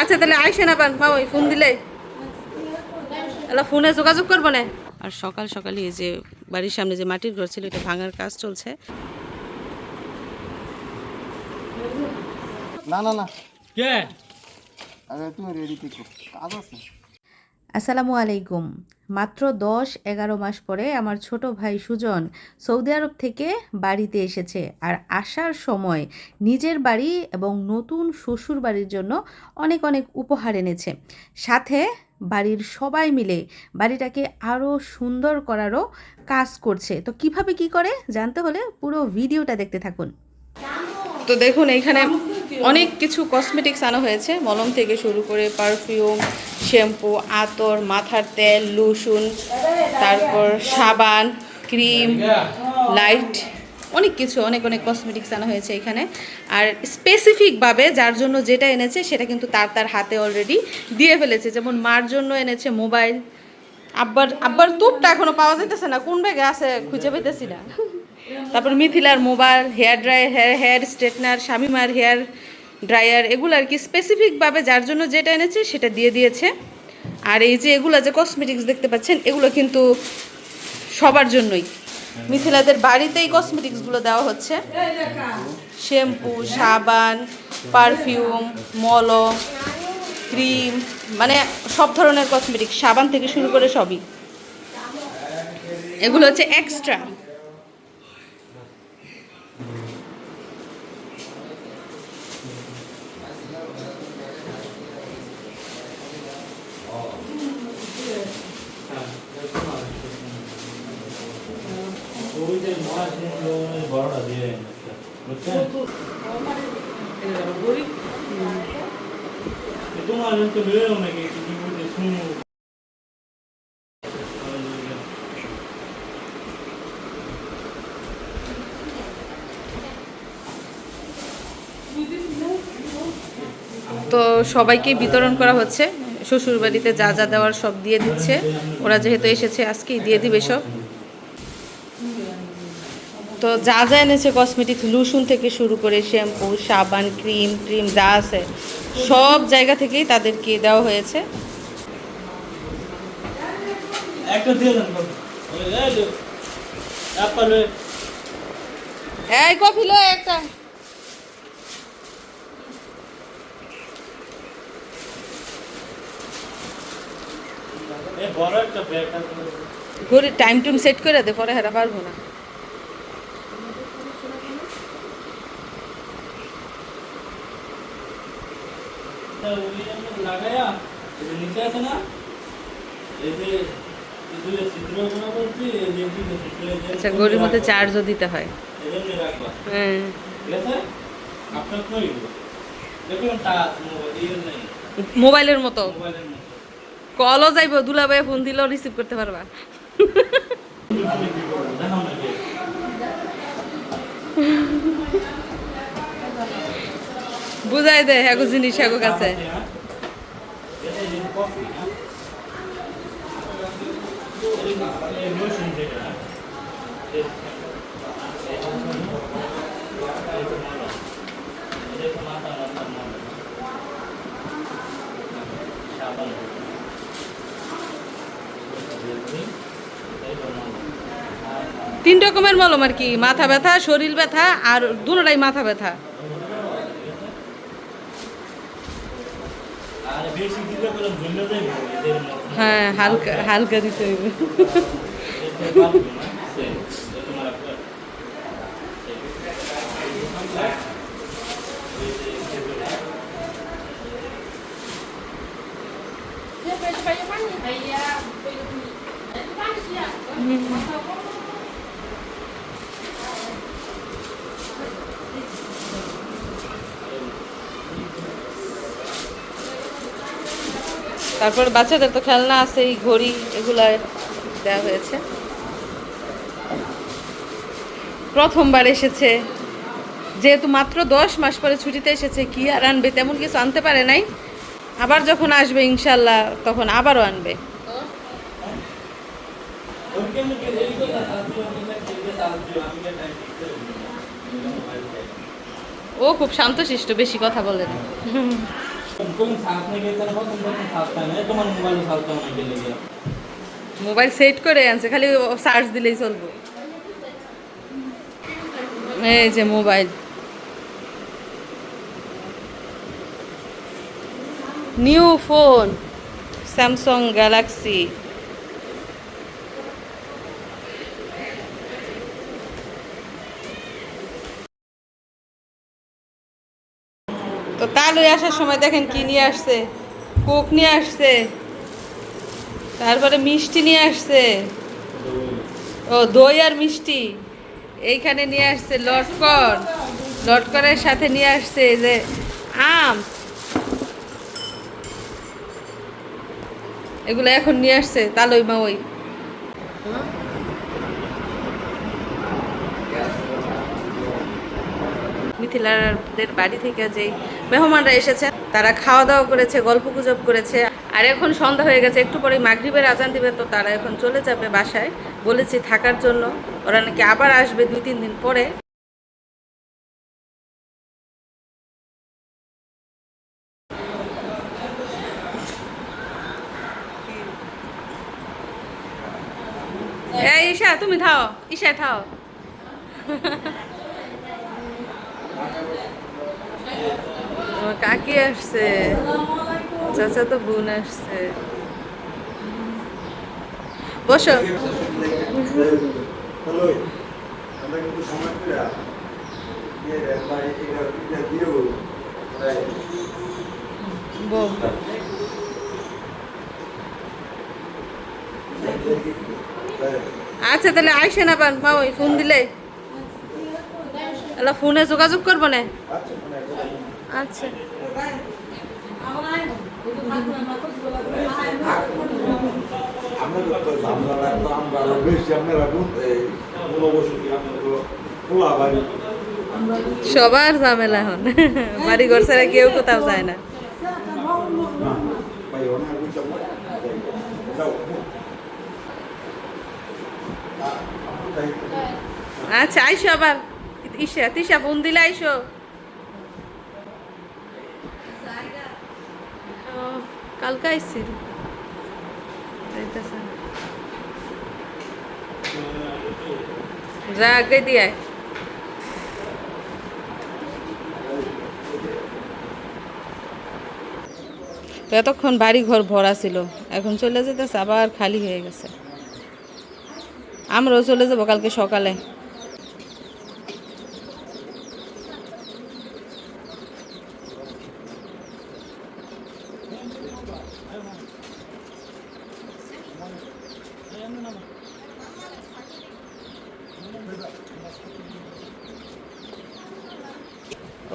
আচ্ছা তাহলে আইসেন না পান ওই ফোন দিলে। তাহলে ফোনে যোগাযোগ করব না? আর সকাল সকালে এই যে বাড়ির সামনে যে মাটির ঘর ছিল এটা ভাঙার কাজ চলছে। না না না। কে? আরে তুমি রেডি থেকো। কাজ আছে। আসসালামু আলাইকুম। মাত্র দশ এগারো মাস পরে আমার ছোট ভাই সুজন সৌদি আরব থেকে বাড়িতে এসেছে আর আসার সময় নিজের বাড়ি এবং নতুন শ্বশুর বাড়ির জন্য অনেক অনেক উপহার এনেছে। সাথে বাড়ির সবাই মিলে বাড়িটাকে আরও সুন্দর করারও কাজ করছে। তো কীভাবে কি করে জানতে হলে পুরো ভিডিওটা দেখতে থাকুন। তো দেখুন এইখানে অনেক কিছু কসমেটিক্স আনা হয়েছে। মলম থেকে শুরু করে পারফিউম শ্যাম্পু আতর, মাথার তেল, লুসুন, তারপর সাবান, ক্রিম লাইট অনেক কিছু, অনেক অনেক কসমেটিক্স আনা হয়েছে এখানে। আর স্পেসিফিকভাবে যার জন্য যেটা এনেছে, সেটা কিন্তু তার তার হাতে অলরেডি দিয়ে ফেলেছে। যেমন মার জন্য এনেছে মোবাইল আব্বার আব্বার তুপটা এখনও পাওয়া যাইতেছে না। কোন ব্যাগে আছে, খুঁজে পেতেছি না। তারপর মিথিলার mobile hair dryer hair hair straightener শামিমার hair dryer এগুলো আর কি স্পেসিফিকভাবে যার জন্য যেটা এনেছে সেটা দিয়ে দিয়েছে। আর এই যে এগুলো যে কসমেটিক্স দেখতে পাচ্ছেন, এগুলো কিন্তু সবার জন্যই। মিথিলাদের বাড়িতেই কসমেটিক্সগুলো দেওয়া হচ্ছে। শ্যাম্পু, সাবান পারফিউম মলম ক্রিম মানে সব ধরনের কসমেটিক্স সাবান থেকে শুরু করে সবই। এগুলো হচ্ছে এক্সট্রা তো সবাইকে বিতরণ করা হচ্ছে। শ্বশুর বাড়িতে যা যা দেওয়ার সব দিয়ে দিচ্ছে। ওরা যেহেতু এসেছে, আজকেই দিয়ে দিবে সব। তো যা যা এনেছে কসমেটিক্স লুসুন থেকে শুরু করে শ্যাম্পু সাবান ক্রিম ক্রিম যা আছে সব জায়গা থেকেই তাদেরকে দেওয়া হয়েছে। এই কফি লো একটা। টাইম টুম সেট করে দে পরে হেরা পারব না। তা ওই জন্য লাগায়া এই যে নিচে আছে না এই যে আচ্ছা ঘড়ির মধ্যে চার্জও দিতে হয়। হ্যাঁ। মোবাইলের মতো। কলও যাইব দুলাভাই ফোন দিলেও রিসিভ করতে পারবা দেখাও না কে বুঝাই দে হ্যাঁ জিনিস হ্যাঁ কাছে হ্যাঁ? এটা এই কফি হ্যাঁ এই লোশন যেটা হ্যাঁ? এই এই তো মাথা মাথা মাথা সাবান জিনিস তো কাছে। তিন রকমের মলম আর কি, মাথা ব্যথা, শরীর ব্যথা আর দুটোটাই মাথা ব্যথা আর বেশি দিলে বলে ভুলে যাবে এদের মধ্যে হ্যাঁ হালকা হালকা দিতে হইবে। এতে পারবে না সে তোমার একটা তারপর বাচ্চাদের তো খেলনা আছে এই ঘড়ি এগুলা দেওয়া হয়েছে। প্রথমবার এসেছে। যেহেতু মাত্র দশ মাস পরে ছুটিতে এসেছে, কি আর আনবে, তেমন কিছু আনতে পারে নাই। আবার যখন আসবে, ইনশাল্লাহ তখন আবারও আনবে। ও খুব শান্তশিষ্ট, বেশি কথা বলে না। মোবাইল সেট করে আনছে, খালি চার্জ দিলেই চলবো। এই যে mobile new phone Samsung Galaxy তালুই আসার সময় দেখেন কি নিয়ে আসছে? কোক নিয়ে আসছে। তারপরে মিষ্টি নিয়ে আসছে। ও, দই আর মিষ্টি। এইখানে নিয়ে আসছে লটকন। লটকনের সাথে নিয়ে আসছে যে আম। এগুলো এখন নিয়ে আসছে তালই মা ওই মিথিলাদের বাড়ি থেকে যেই মেহমানরা এসেছে, তারা খাওয়া দাওয়া করেছে গল্প গুজব করেছে। আর এখন সন্ধ্যা হয়ে গেছে, একটু পরে মাগরিবের আজান দিবে, তো তারা এখন চলে যাবে বাসায়। বলেছি থাকার জন্য, ওরা নাকি আবার আসবে দুই তিন দিন পরে। ঈশা, তুমি থাও ঈশা থাও কাকি আসছে। চাচা তো বোন আসছে। বসো। আচ্ছা তাহলে আইসেন আবার। মা ওই ফোন দিলে। এলা ফোনে যোগাযোগ করব না। আচ্ছা বাড়ি। সবার ঝামেলা এখন। বাড়ি ঘর ছাড়া কেউ কোথাও যায় না। আচ্ছা আইসো আবার। ইসা তিসা ফোন দিলে আইসো। কালকে যাইতাছে। যা, আগে তো এতক্ষণ বাড়ি ঘর ভরা ছিল, এখন চলে যেতেছে, আবার খালি হয়ে গেছে। আমরাও চলে যাব কালকে সকালে।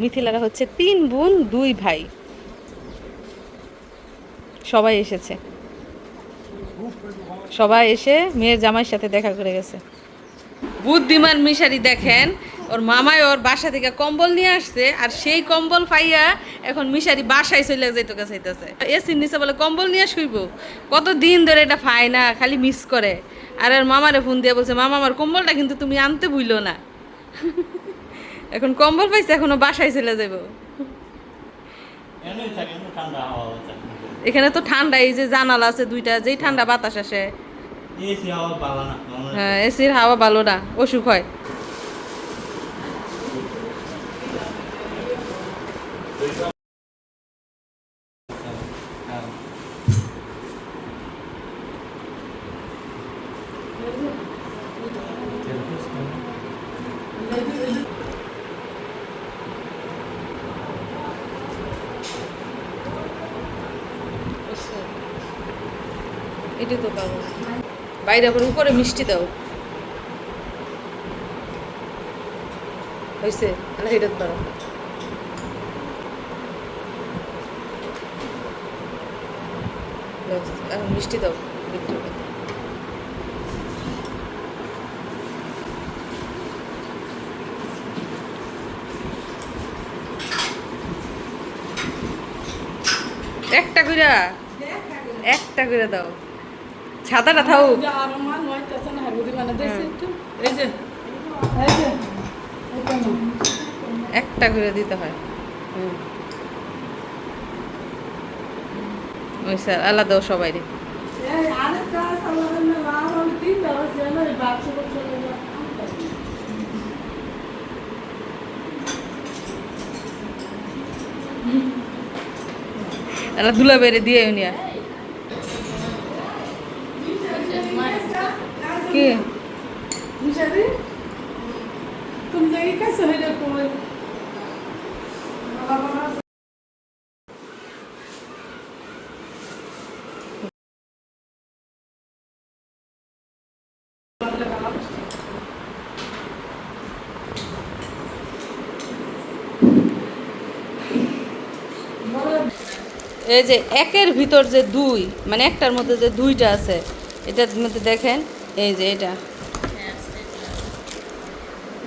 মিথিলারা হচ্ছে তিন বোন, দুই ভাই। সবাই এসেছে। সবাই এসে মেয়ের জামাইয়ের সাথে দেখা করে গেছে। বুদ্ধিমান মিশারি দেখেন, ওর মামাই ওর বাসা থেকে কম্বল নিয়ে আসছে, আর সেই কম্বল পাইয়া এখন মিশারি বাসায় চলে যাইতে চাইতেছে এসির নিচে বলে, কম্বল নিয়ে শুইব? কত দিন ধরে এটা পায় না, খালি মিস করে। আর আর মামারে ফোন দিয়ে বলছে, মামা, আমার কম্বলটা কিন্তু তুমি আনতে ভুইলো না। এখন কম্বল পাইছে এখনও বাসায় চলে যাব এখানে তো ঠান্ডা এই যে জানালা আছে দুইটা যেই ঠান্ডা বাতাস আসে। হ্যাঁ এসির হাওয়া ভালো না অসুখ হয়। এটি তো পাবো বাইরে আবার উপরে মিষ্টি দাও। হয়েছে তাহলে এটা পারো মিষ্টি দাও একটা করে একটা করে দাও। ছাতাটা থাও একটা। করে দিতে হয়। ওই স্যার আলাদাও সবাই রে। দুলা বেড়ে দিয়ে নিয়া। কে এই যে একের ভিতর যে দুই মানে একটার মধ্যে যে দুইটা আছে এটার মধ্যে দেখেন এই যে এটা।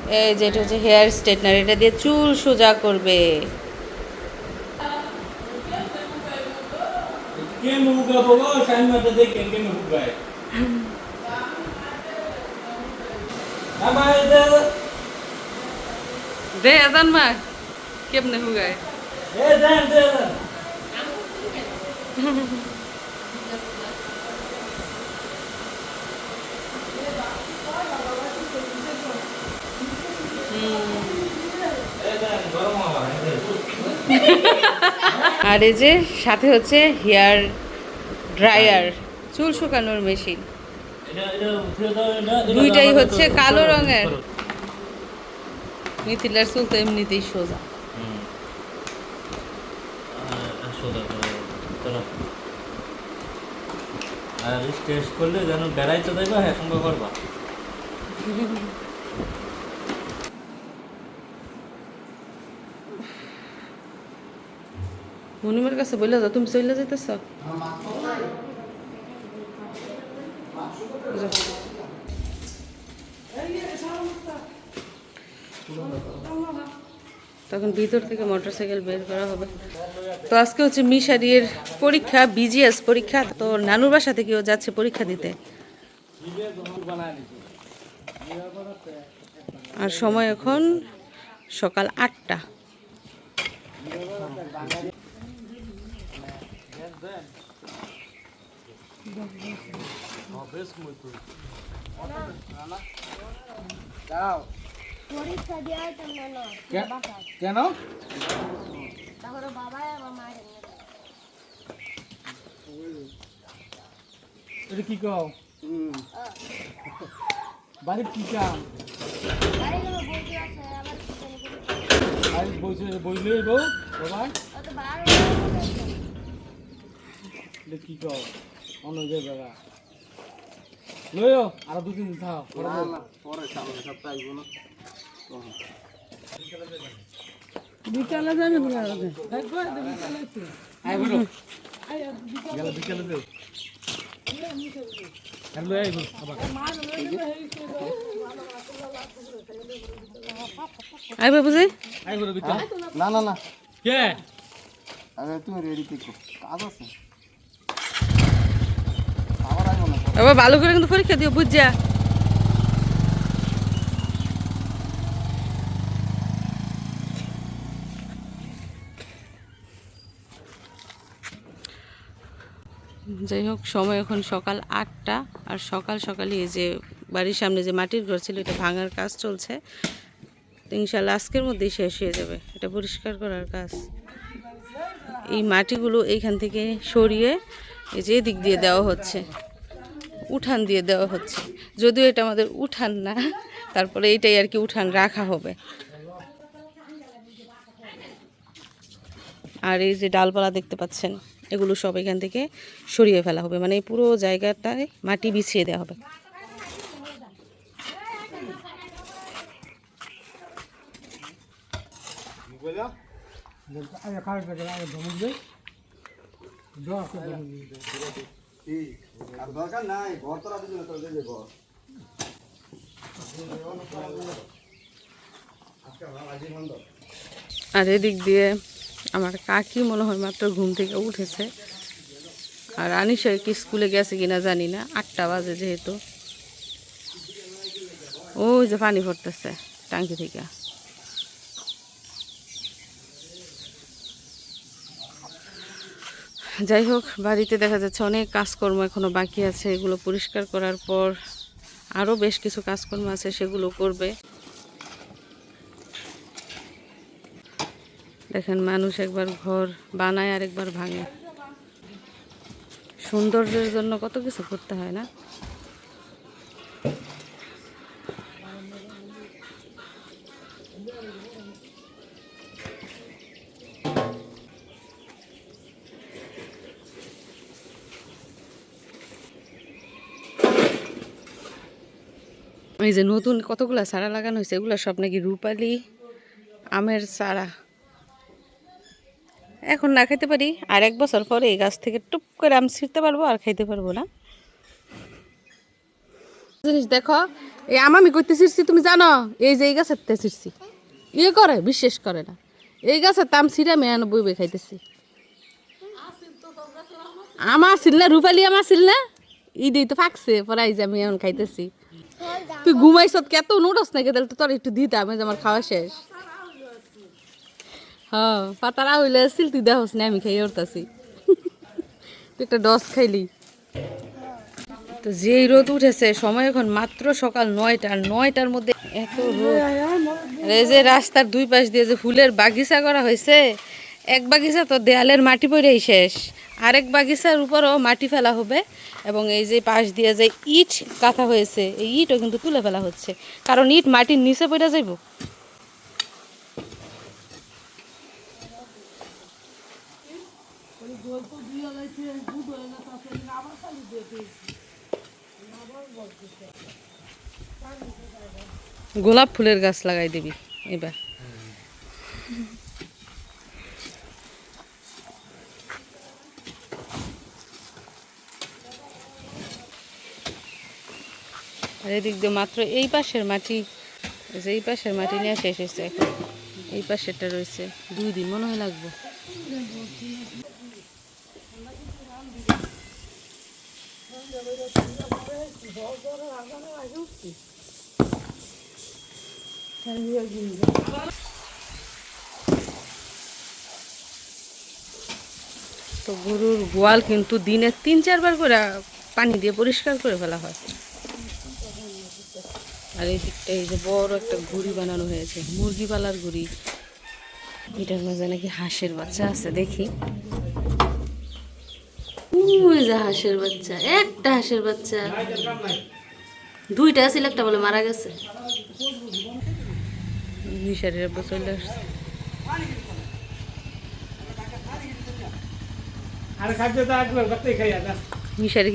এই যে এটা হচ্ছে হেয়ার স্ট্রেটনার এটা দিয়ে চুল সোজা করবে। দে। আজান মা কেমনে হুগায়? আর এই যে সাথে হচ্ছে হেয়ার ড্রায়ার চুল শুকানোর মেশিন। দুইটাই হচ্ছে কালো রঙের। মিথিলার চুল তো এমনিতেই সোজা। আর টেস্ট করলে যেন বেড়াইতে যাইবা হ্যাঁ সঙ্গে করবা। মনিমের কাছে বললে যাও তুমি চলে যেতেছ তখন ভিতর থেকে মোটরসাইকেল বের করা হবে তো আজকে হচ্ছে মিশারির পরীক্ষা বিজিএস পরীক্ষা তো নানুর বাসা থেকেও যাচ্ছে পরীক্ষা দিতে আর সময় এখন সকাল আটটা পরীক্ষা দেওয়ার জন্য না কেন? কি কও? বাড়ির কি কাম? বাড়ি গেলে বৌদি আছে আবার চিকেন আর বইছে বউ বাবা। কি কও? অন্য যে বাবা লইও আর দু তিন থাও বিকালে যাবে গেল বিকালে দেও আর লই আইবো আইবে বুঝি আই বলো বিকালে। না না না। কে? আরে তুমি রেডি থেকো। কাজ আছে আবার আইবো না এবার ভালো করে কিন্তু পরীক্ষা দিও, বুঝছা? যাই হোক, সময় এখন সকাল আটটা, আর সকাল সকালই এই যে বাড়ির সামনে যে মাটির ঘর ছিল, এটা ভাঙার কাজ চলছে। তো ইনশাল্লাহ আজকের মধ্যেই শেষ হয়ে যাবে, এটা পরিষ্কার করার কাজ। এই মাটিগুলো এইখান থেকে সরিয়ে এই যে দিক দিয়ে দেওয়া হচ্ছে। উঠান দিয়ে দেওয়া হচ্ছে যদিও এটা আমাদের উঠান না তারপরে এটাই আর কি উঠান রাখা হবে আর এই যে ডালপালা দেখতে পাচ্ছেন এগুলো সব এখান থেকে সরিয়ে ফেলা হবে মানে পুরো জায়গাটায় মাটি বিছিয়ে দেওয়া হবে আয় আর এদিক দিয়ে আমার কাকি মনে হয় মাত্র ঘুম থেকে উঠেছে। আর আনিশা কি স্কুলে গেছে কিনা জানি না, আটটা বাজে যেহেতু। ওই যে পানি পড়তেছে, টাঙ্কি থেকে। যাই হোক, বাড়িতে দেখা যাচ্ছে অনেক কাজকর্ম এখনও বাকি আছে। এগুলো পরিষ্কার করার পর আরও বেশ কিছু কাজকর্ম আছে, সেগুলো করবে। দেখেন, মানুষ একবার ঘর বানায় আর একবার ভাঙে। সৌন্দর্যের জন্য কত কিছু করতে হয় না? এই যে নতুন কতগুলা চারা লাগানো হয়েছে, এগুলো সব নাকি রূপালি আমের চারা এখন না খাইতে পারি, আর এক বছর পরে এই গাছ থেকে টুপ করে আম ছিঁড়তে পারব আর খাইতে পারব না। জিনিস দেখো, এই আম আমি করতে ছিঁড়ছি, তুমি জানো, এই যে এই গাছের তে ছিঁড়ছি। ইয়ে করে, বিশ্বাস করে না। এই গাছের তাম ছিঁড়ে মেয়ে বই বই খাইতেছি। আমা ছিল না, রূপালি আমা ছিল না? ঈদেই তো ফাঁকছে পরে এই যে আমি এখন খাইতেছি। তুই ঘুমাইছ কত নুডস নাকি? তাহলে তো তোর একটু এই যে আমার খাওয়া শেষ। হ্যাঁ পাতারা হইলে আসছিল তুই দেখস না, আমি খাই উঠতাছি। তুই একটা ডস খাইলি। তো যেই রোদ উঠেছে, সময় এখন মাত্র সকাল নয়টা নয়টার মধ্যে এত রোদ। এই যে রাস্তার দুই পাশ দিয়ে যে ফুলের বাগিচা করা হয়েছে এক বাগিচা তো দেয়ালের মাটি পড়েই শেষ। আরেক বাগিচার উপরও মাটি ফেলা হবে এবং এই যে পাশ দিয়ে যে ইট কাঁথা হয়েছে, এই ইটও কিন্তু তুলে ফেলা হচ্ছে। কারণ ইট মাটির নিচে পড়ে যাইব। গোলাপ ফুলের গাছ লাগাই দিবি, এবার। এদিক দিয়ে মাত্র এই পাশের মাটি যে এই পাশের মাটি নিয়ে শেষ হয়েছে এখন। এই পাশেরটা রয়েছে। দুই দিন মনে হয় লাগবে। তো গরুর গোয়াল কিন্তু দিনে তিন চারবার করে পানি দিয়ে পরিষ্কার করে ফেলা হয়। আর এই দিকটা এই যে বড় একটা ঘুড়ি বানানো হয়েছে মুরগি পালার ঘুড়ি। এটার মাঝে নাকি হাঁসের বাচ্চা আছে দেখি। ওই যে হাঁসের বাচ্চা একটা হাঁসের বাচ্চা। দুইটা ছিল একটা বলে মারা গেছে। আব্বা চলে আসছে।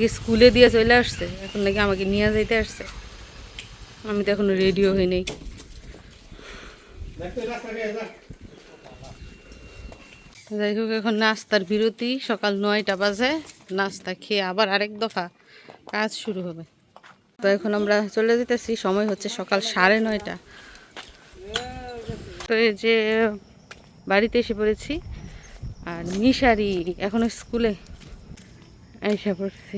কি স্কুলে দিয়ে চলে আসছে? এখন নাকি আমাকে নিয়ে যাইতে আসছে। আমি তো এখনও রেডিও হই নাই। দেখতে রাস্তা গিয়ে যা যাই হোক, এখন নাস্তার বিরতি। সকাল নয়টা বাজে, নাস্তা খেয়ে আবার আরেক দফা কাজ শুরু হবে। তো এখন আমরা চলে যেতেছি, সময় হচ্ছে সকাল সাড়ে নয়টা। তো এই যে বাড়িতে এসে পড়েছি, আর মিশারি এখনও স্কুলে এসে পড়ছি।